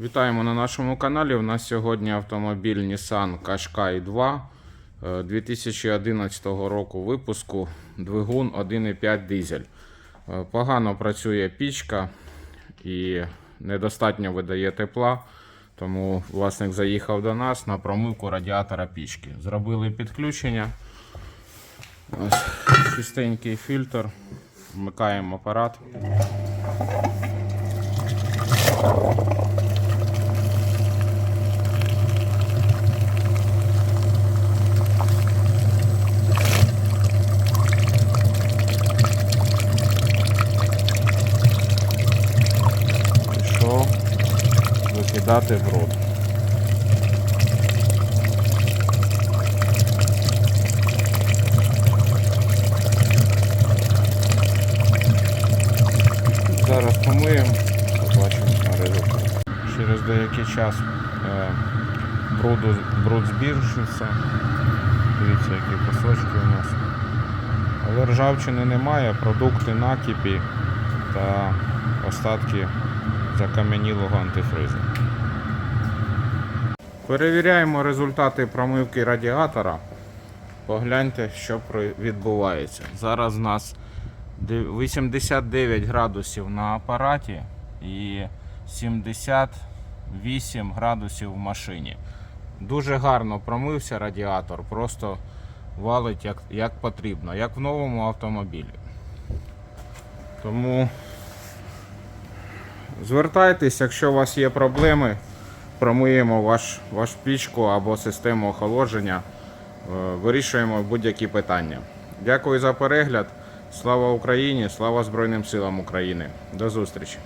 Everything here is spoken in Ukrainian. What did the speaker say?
Вітаємо на нашому каналі. У нас сьогодні автомобіль Nissan Qashqai 2 е, 2011 року випуску. Двигун 1,5 дизель. Е, Погано працює пічка і недостатньо видає тепла. Тому власник заїхав до нас на промивку радіатора пічки. Зробили підключення. Ось чистенький фільтр. Вмикаємо апарат. Викидати в рот. Зараз помиємо, побачимо результат. Через деякий час е, бруду, бруд збільшився. Дивіться, які кусочки у нас. Але ржавчини немає, продукти накипі та остатки закам'янілого антифризу. Перевіряємо результати промивки радіатора. Погляньте, що відбувається. Зараз у нас 89 градусів на апараті і 78 градусів в машині. Дуже гарно промився радіатор, просто валить як, як потрібно, як в новому автомобілі. Тому звертайтесь, якщо у вас є проблеми, промиємо ваш, ваш пічку або систему охолодження, е, вирішуємо будь-які питання. Дякую за перегляд. Слава Україні! Слава Збройним силам України! До зустрічі!